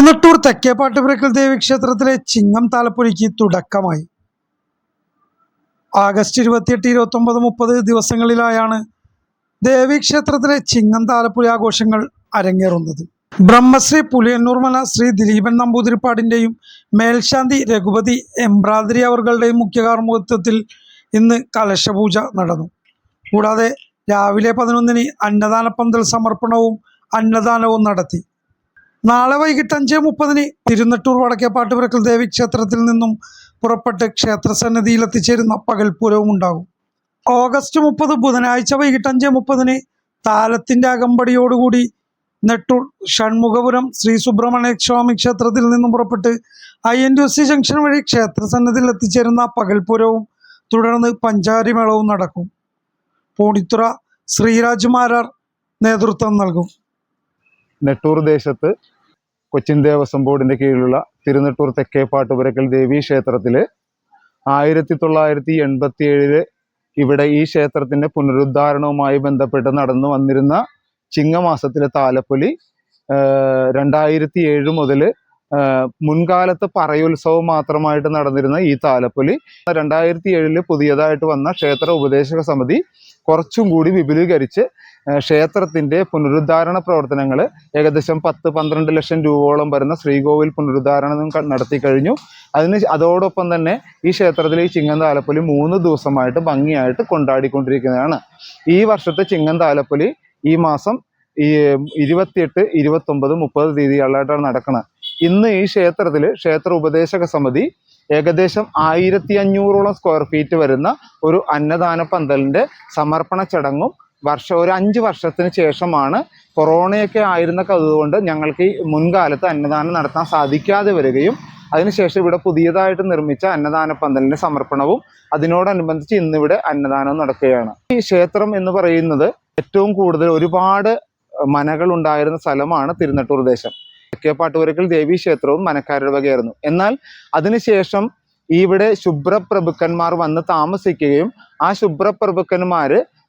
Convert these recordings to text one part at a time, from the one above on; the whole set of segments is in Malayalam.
കുന്നത്തൂർ പ്രകൃതി ദേവീക്ഷേത്രത്തിലെ ചിങ്ങം താലപ്പൊലിക്ക് തുടക്കമായി. ആഗസ്റ്റ് ഇരുപത്തിയെട്ട് ഇരുപത്തൊമ്പത് മുപ്പത് ദിവസങ്ങളിലായാണ് ദേവീക്ഷേത്രത്തിലെ ചിങ്ങം താലപ്പൊലി ആഘോഷങ്ങൾ അരങ്ങേറുന്നത്. ബ്രഹ്മശ്രീ പുലിയന്നൂർമല ശ്രീ ദിലീപൻ നമ്പൂതിരിപ്പാടിന്റെയും മേൽശാന്തി രഘുപതി എംബ്രാദരി അവറുകളുടെയും മുഖ്യകാർമുഖത്വത്തിൽ ഇന്ന് കലശപൂജ നടന്നു. കൂടാതെ രാവിലെ പതിനൊന്നിന് അന്നദാന പന്തൽ സമർപ്പണവും അന്നദാനവും നടത്തി. നാളെ വൈകിട്ട് അഞ്ച് മുപ്പതിന് തിരുനെട്ടൂർ വടക്കേപ്പാട്ടുപുരക്കൽ ദേവി ക്ഷേത്രത്തിൽ നിന്നും പുറപ്പെട്ട് ക്ഷേത്രസന്നിധിയിൽ എത്തിച്ചേരുന്ന പകൽപൂരവും ഉണ്ടാകും. ഓഗസ്റ്റ് മുപ്പത് ബുധനാഴ്ച വൈകിട്ട് അഞ്ച് മുപ്പതിന് താലത്തിന്റെ അകമ്പടിയോടുകൂടി നെട്ടൂർ ഷൺമുഖപുരം ശ്രീ സുബ്രഹ്മണ്യ സ്വാമി ക്ഷേത്രത്തിൽ നിന്നും പുറപ്പെട്ട് I N T C junction വഴി ക്ഷേത്രസന്നിധിയിൽ എത്തിച്ചേരുന്ന പകൽപൂരവും തുടർന്ന് പഞ്ചാരിമേളവും നടക്കും. പൂണിത്തുറ ശ്രീരാജ് മാരാർ നേതൃത്വം നൽകും. നെട്ടൂർ ദേശത്ത് കൊച്ചിൻ ദേവസ്വം ബോർഡിന്റെ കീഴിലുള്ള തിരുനെട്ടൂർ തെക്കേപ്പാട്ടുപുരക്കൽ ദേവീ ക്ഷേത്രത്തിൽ ആയിരത്തി തൊള്ളായിരത്തി എൺപത്തി ഏഴിൽ ഇവിടെ ഈ ക്ഷേത്രത്തിന്റെ പുനരുദ്ധാരണവുമായി ബന്ധപ്പെട്ട് നടന്നു വന്നിരുന്ന ചിങ്ങമാസത്തിലെ താലപ്പൊലി രണ്ടായിരത്തി ഏഴ് മുതൽ മുൻകാലത്ത് പറയുത്സവം മാത്രമായിട്ട് നടന്നിരുന്ന ഈ താലപ്പൊലി രണ്ടായിരത്തി ഏഴിൽ പുതിയതായിട്ട് വന്ന ക്ഷേത്ര ഉപദേശക സമിതി കുറച്ചും കൂടി വിപുലീകരിച്ച് ക്ഷേത്രത്തിന്റെ പുനരുദ്ധാരണ പ്രവർത്തനങ്ങൾ ഏകദേശം പത്ത് പന്ത്രണ്ട് ലക്ഷം രൂപയോളം വരുന്ന ശ്രീകോവിൽ പുനരുദ്ധാരണം നടത്തി കഴിഞ്ഞു. അതിന് അതോടൊപ്പം തന്നെ ഈ ക്ഷേത്രത്തിലെ ഈ ചിങ്ങന്താലപ്പൊലി മൂന്ന് ദിവസമായിട്ട് ഭംഗിയായിട്ട് കൊണ്ടാടിക്കൊണ്ടിരിക്കുന്നതാണ്. ഈ വർഷത്തെ ചിങ്ങന്താലപ്പൊലി ഈ മാസം ഈ ഇരുപത്തിയെട്ട് ഇരുപത്തൊമ്പത് മുപ്പത് തീയതികളിലായിട്ടാണ് നടക്കുന്നത് ഇന്ന് ഈ ക്ഷേത്രത്തിൽ ക്ഷേത്ര ഉപദേശക സമിതി ഏകദേശം ആയിരത്തി അഞ്ഞൂറോളം സ്ക്വയർ ഫീറ്റ് വരുന്ന ഒരു അന്നദാന പന്തലിന്റെ സമർപ്പണ ചടങ്ങും വർഷം ഒരു അഞ്ച് വർഷത്തിന് ശേഷമാണ് കൊറോണയൊക്കെ ആയിരുന്ന അതുകൊണ്ട് ഞങ്ങൾക്ക് ഈ മുൻകാലത്ത് അന്നദാനം നടത്താൻ സാധിക്കാതെ വരികയും അതിനുശേഷം ഇവിടെ പുതിയതായിട്ട് നിർമ്മിച്ച അന്നദാന പന്തലിന്റെ സമർപ്പണവും അതിനോടനുബന്ധിച്ച് ഇന്നിവിടെ അന്നദാനം നടക്കുകയാണ്. ഈ ക്ഷേത്രം എന്ന് പറയുന്നത് ഏറ്റവും കൂടുതൽ ഒരുപാട് മനകൾ ഉണ്ടായിരുന്ന സ്ഥലമാണ് തിരുനെട്ടൂർ ദേശം. തെക്കേപ്പാട്ടുപുരക്കൽ ദേവീ ക്ഷേത്രവും മനക്കാരുടെ വകയായിരുന്നു. എന്നാൽ അതിനുശേഷം ഇവിടെ ശുഭ്രപ്രഭുക്കന്മാർ വന്ന് താമസിക്കുകയും ആ ശുഭ്രപ്രഭുക്കന്മാര് ആഹ്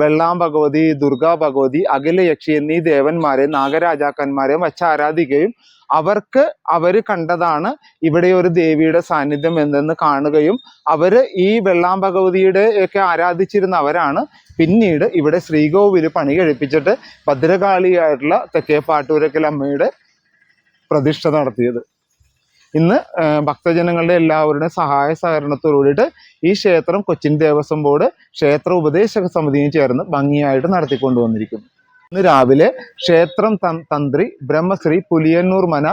വെള്ളാം ഭഗവതി ദുർഗാ ഭഗവതി അഖിലയക്ഷി എന്നീ ദേവന്മാരെ നാഗരാജാക്കന്മാരെ വച്ച് ആരാധിക്കുകയും അവർക്ക് അവർ കണ്ടതാണ് ഇവിടെ ഒരു ദേവിയുടെ സാന്നിധ്യം എന്തെന്ന് കാണുകയും അവർ ഈ വെള്ളാം ഭഗവതിയുടെ ഒക്കെ ആരാധിച്ചിരുന്ന അവരാണ് പിന്നീട് ഇവിടെ ശ്രീകോവിൽ പണി കഴിപ്പിച്ചിട്ട് ഭദ്രകാളിയായിട്ടുള്ള തെക്കേപ്പാട്ടൂരക്കൽ അമ്മയുടെ പ്രതിഷ്ഠ നടത്തിയത്. ഇന്ന് ഭക്തജനങ്ങളുടെ എല്ലാവരുടെയും സഹായ സഹകരണത്തോടുകൂടിയിട്ട് ഈ ക്ഷേത്രം കൊച്ചിൻ ദേവസ്വം ബോർഡ് ക്ഷേത്ര ഉപദേശക സമിതിയും ചേർന്ന് ഭംഗിയായിട്ട് നടത്തിക്കൊണ്ടുവന്നിരിക്കുന്നു. ഇന്ന് രാവിലെ ക്ഷേത്രം തന്ത്രി ബ്രഹ്മശ്രീ പുലിയന്നൂർ മന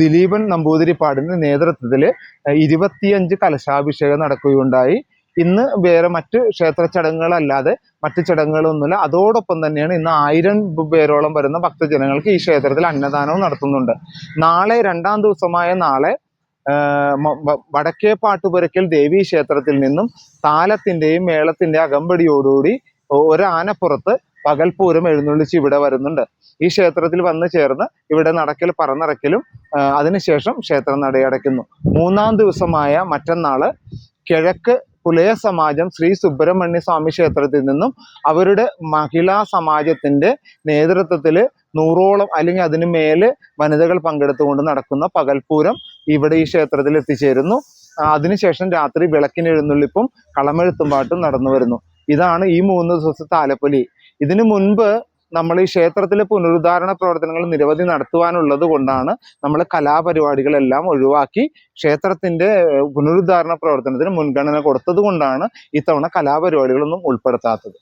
ദിലീപൻ നമ്പൂതിരിപ്പാടിന്റെ നേതൃത്വത്തിൽ ഇരുപത്തിയഞ്ച് കലശാഭിഷേകം നടക്കുകയുണ്ടായി. ഇന്ന് വേറെ മറ്റ് ക്ഷേത്ര ചടങ്ങുകളല്ലാതെ മറ്റ് ചടങ്ങുകളൊന്നുമില്ല. അതോടൊപ്പം തന്നെയാണ് ഇന്ന് ആയിരം പേരോളം വരുന്ന ഭക്തജനങ്ങൾക്ക് ഈ ക്ഷേത്രത്തിൽ അന്നദാനവും നടത്തുന്നുണ്ട്. നാളെ രണ്ടാം ദിവസമായ നാളെ വടക്കേപ്പാട്ട് പാട്ടുപുരയ്ക്കൽ ദേവീ ക്ഷേത്രത്തിൽ നിന്നും താലത്തിന്റെയും മേളത്തിന്റെ അകമ്പടിയോടുകൂടി ഒരാനപ്പുറത്ത് പകൽപൂരം എഴുന്നള്ളിച്ച് ഇവിടെ വരുന്നുണ്ട്. ഈ ക്ഷേത്രത്തിൽ വന്ന് ചേർന്ന് ഇവിടെ നടക്കൽ പറന്നിറക്കലും അതിനുശേഷം ക്ഷേത്രം നടയടയ്ക്കുന്നു. മൂന്നാം ദിവസമായ മറ്റന്നാൾ കിഴക്ക് പുലയ സമാജം ശ്രീ സുബ്രഹ്മണ്യ സ്വാമി ക്ഷേത്രത്തിൽ നിന്നും അവരുടെ മഹിളാ സമാജത്തിന്റെ നേതൃത്വത്തിൽ നൂറോളം അല്ലെങ്കിൽ അതിന് മേലെ വനിതകൾ പങ്കെടുത്തുകൊണ്ട് നടക്കുന്ന പകൽപൂരം ഇവിടെ ഈ ക്ഷേത്രത്തിൽ എത്തിച്ചേരുന്നു. അതിനുശേഷം രാത്രി വിളക്കിനെഴുന്നള്ളിപ്പും കളമെഴുത്തും പാട്ടും നടന്നു വരുന്നു. ഇതാണ് ഈ മൂന്ന് ദിവസത്തെ താലപ്പൊലി. ഇതിനു മുൻപ് നമ്മൾ ഈ ക്ഷേത്രത്തിലെ പുനരുദ്ധാരണ പ്രവർത്തനങ്ങൾ നിരവധി നടത്തുവാനുള്ളത് കൊണ്ടാണ് നമ്മൾ കലാപരിപാടികളെല്ലാം ഒഴിവാക്കി ക്ഷേത്രത്തിന്റെ പുനരുദ്ധാരണ പ്രവർത്തനത്തിന് മുൻഗണന കൊടുത്തത് കൊണ്ടാണ് ഇത്തവണ കലാപരിപാടികളൊന്നും ഉൾപ്പെടുത്താത്തത്.